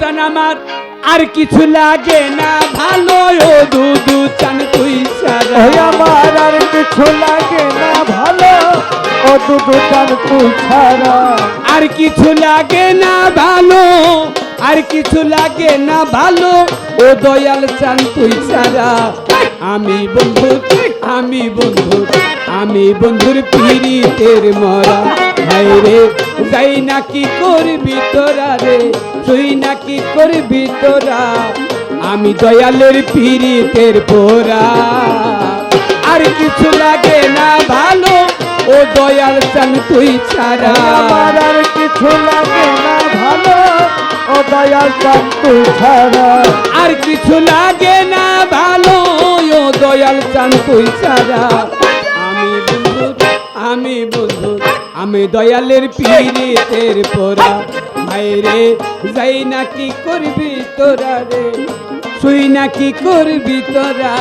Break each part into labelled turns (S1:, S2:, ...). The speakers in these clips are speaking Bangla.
S1: চান আমার আর কিছু লাগে না। ভালো ও দুধু চান তুই সারা।
S2: আমার আর কিছু লাগে না। ভালো ও দুধু চান তুই ছাড়া
S1: আর কিছু লাগে না ভালো আর কিছু লাগে না ভালো ও দয়াল চান তুই সারা। আমি বন্ধু আমি বন্ধু আমি বন্ধুর পিড়িতের মরা। হাই রে যাই না কি করবি তোরা রে? তুই না কি করবি তোরা? আমি দয়ালের পিড়িতের পোরা। আর কিছু লাগে না ভালো ও দয়াল চান তুই ছাড়া।
S2: আমার আর কিছু লাগে না ভালো ও দয়াল চান তুই ছাড়া।
S1: আর কিছু লাগে না ভালো ও দয়াল চান তুই ছাড়া। আমি বন্ধু আমি বন্ধু আমি দয়ালের পীড়িতের পোরা। রে? যাই না কি করবি তোরা রে? শুই না কি করবি তোরা?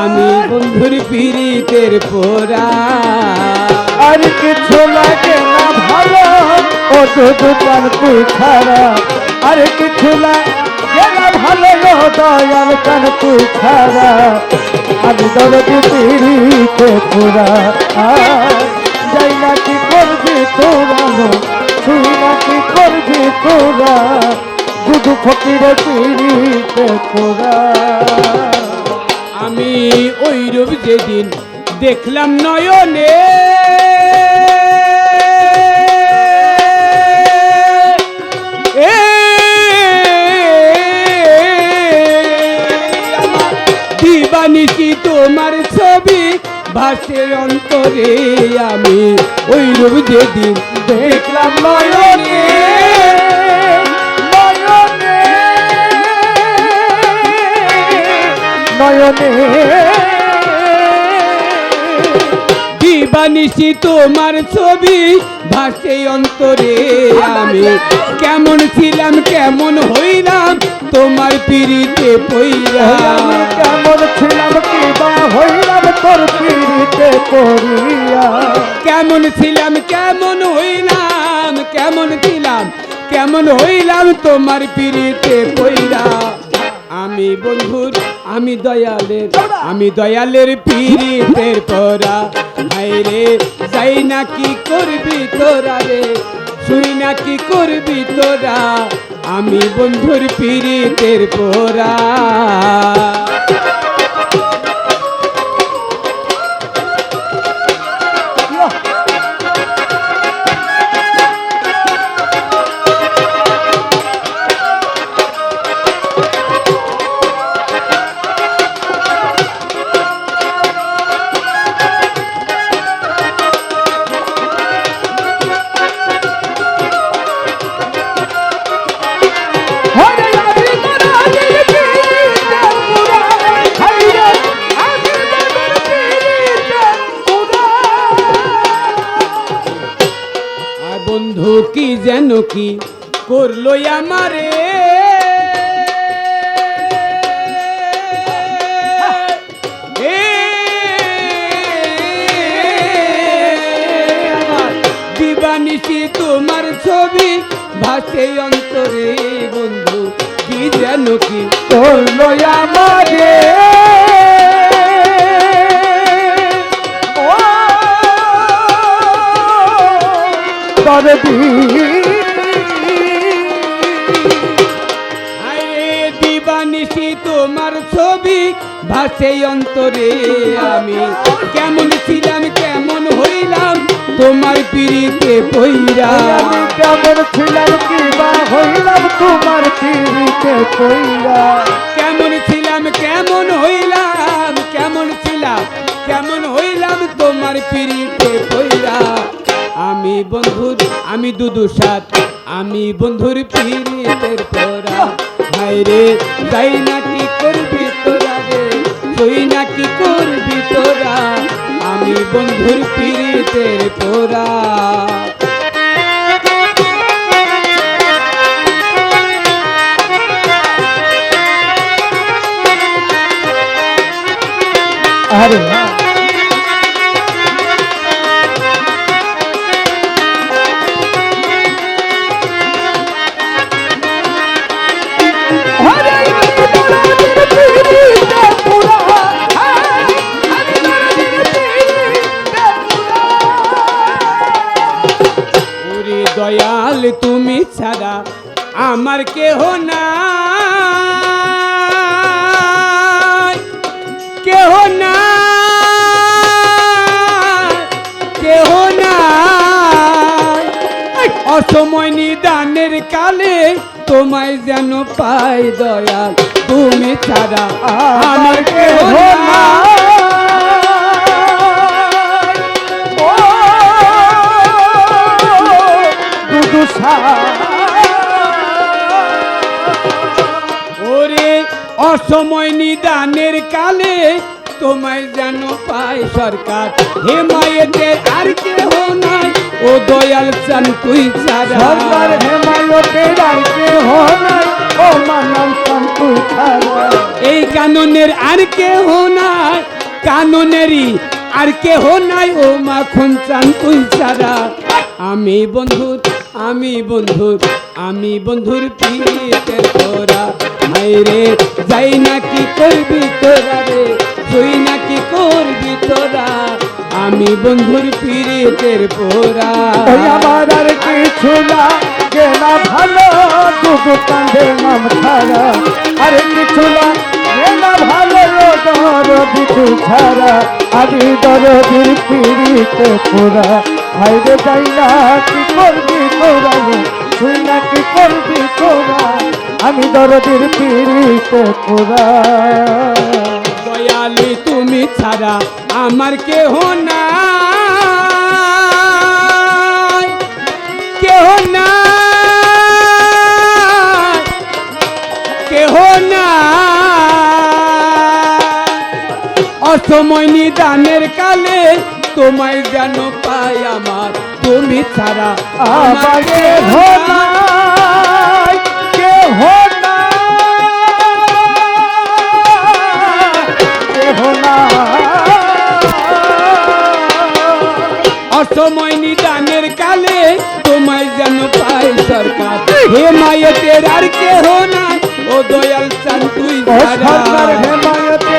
S1: আমি বন্ধুর পীড়িতের পোরা
S2: আর কিছু লাগে না ভালো, ও চান তুই ছাড়া আর কিছু লাগে না ভালো, ও দয়াল তুই ছাড়া আমি দরদি পিড়িতে পুরা যাই না কি করবি তোরা তুই না কি করবি তোরা? দুধু ফকিরে পিড়িতে পুরা
S1: আমি ওই রূপ যেদিন দেখলাম নয়নে আমার তোমার ছবি? ভাসে অন্তরে আমি ওই রূপ যেদিন দেখলাম নয়নে
S2: নয়নে
S1: দিবানিশি তোমার ছবি ভাসে অন্তরে আমি। কেমন ছিলাম কেমন হইলাম তোমার পিড়িতে পইরা।
S2: কেমন ছিলাম কি বা হইলাম তোর পিড়িতে করিয়া
S1: কেমন ছিলাম কেমন হইলাম কেমন ছিলাম কেমন হইলাম তোমার পিড়িতে পইরা। আমি বন্ধুর আমি দয়ালের আমি দয়ালের পিড়িতের পরা রে যাই না কি করবি তোরা রে শুই না কি করবি তোরা। আমি বন্ধুর পিড়িতের পরা। যেন কি করল আমারে? আমার দিবানিশি তোমার ছবি ভাসে অন্তরে বন্ধু কি যেন কি
S2: করল আমারে?
S1: আরে দিবানিশি তোমার ছবি ভাসে অন্তরে আমি। কেমন ছিলাম কেমন হইলাম তোমার পিড়িতে পইরা।
S2: কেমন ছিলাম কি বা হইলাম তোমার পিড়িতে কইরা
S1: কেমন ছিলাম কেমন হইলাম কেমন ছিলাম কেমন হইলাম তোমার পিড়িতে পইরা। আমি বন্ধুর, আমি দুদু সাত। আমি বন্ধুর পিড়িতের পরা হাই রে যাই না করবি তোরা রে? তুই না করবি তোরা? আমি বন্ধুর পিড়িতের পরা
S2: আরে হ্যাঁ
S1: আমার কেহ না কেহ না কেহ না অসময় নিদানের কালে তোমায় যেন পাই দয়াল তুমি ছাড়া আমার কেহ না অসময় নিদানের কালে তোমায় যেন পায় সরকার। হে মায়েদের আর কেহ নাই ও দয়াল চান তুই
S2: সরকার হেমায়তের আর কেহ নাই ও মানব সন্তু ছাড়া।
S1: এই কাননের আর কেহ নাই কাননেরই আর কেহ নাই ও মাখন চান তুই ছাড়া। আমি বন্ধুর আমি বন্ধুর আমি বন্ধুর পিতের তোরা হাই রে। যাই না কি করবি তোরা রে, তুই না কি করবি তোরা। আমি বন্ধুর পিরিতের পোরা
S2: আমার আর কিছু না ভালো দুদু কাঁধের নাম ছাড়া। আর কিছু না ভালো দরদি তুই ছাড়া। আমি দরদির পিড়িতে পুরা হাইরে যাই না কি করবি তোরা রে? তুই না কি করবি তোরা। আমি দরদির পিড়িতে পুরা
S1: দয়ালি তুমি ছাড়া আমার কেহ না কেহ না কেহ না অসময় নিদানের কালে তোমায় যেন পাই আমার। তুমি ছাড়া
S2: আমার কেহ নাই, কেহ নাই।
S1: অসময় নিদানের কালে তোমায় যেন পাই সরকার হে মায়েতের আর কেহ নাই ও দয়াল চান তুই।
S2: সরকার হেমায়তে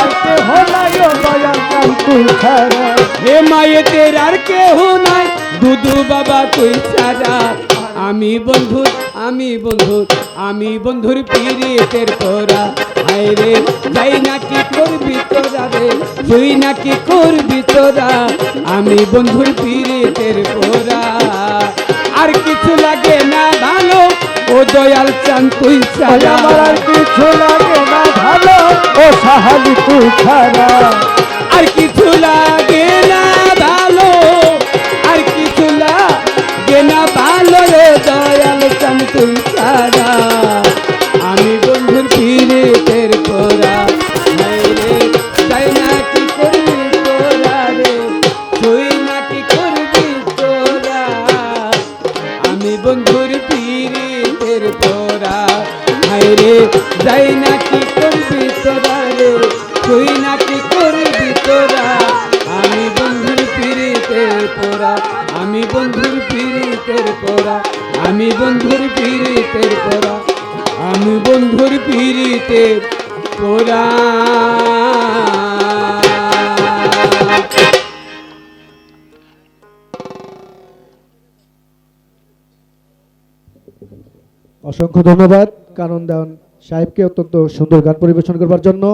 S2: আর কেহ নাই, ও দয়াল চাঁদ তুই ছাড়া।
S1: হে মায়েতের আর কেহ নাই দুদু বাবা তুই ছাড়া আমি বন্ধু আমি বন্ধু আমি বন্ধুর পিরিতের তোরা হায় রে যাই নাকি করবি তোরা রে তুই নাকি করবি তোরা আমি বন্ধুর পিরিতের পোরা। আর কিছু লাগে না ভালো ও দয়াল চান তুই ছাড়া।
S2: আমার আর কিছু লাগে না ভালো ও সাহালি তুই ছাড়া।
S1: আর কিছু লাগে না রে, যাই না কি করবি তোরা রে, তুই না কি করবি তোরা? আমি বন্ধুর পিড়িতের পোরা আমি বন্ধুর পিড়িতের পোরা আমি বন্ধুর পিড়িতের পোরা আমি বন্ধুর পিড়িতের পোরা
S3: অসংখ্য ধন্যবাদ। কানন দেন সাহেবকে অত্যন্ত সুন্দর গান পরিবেশন করবার জন্য।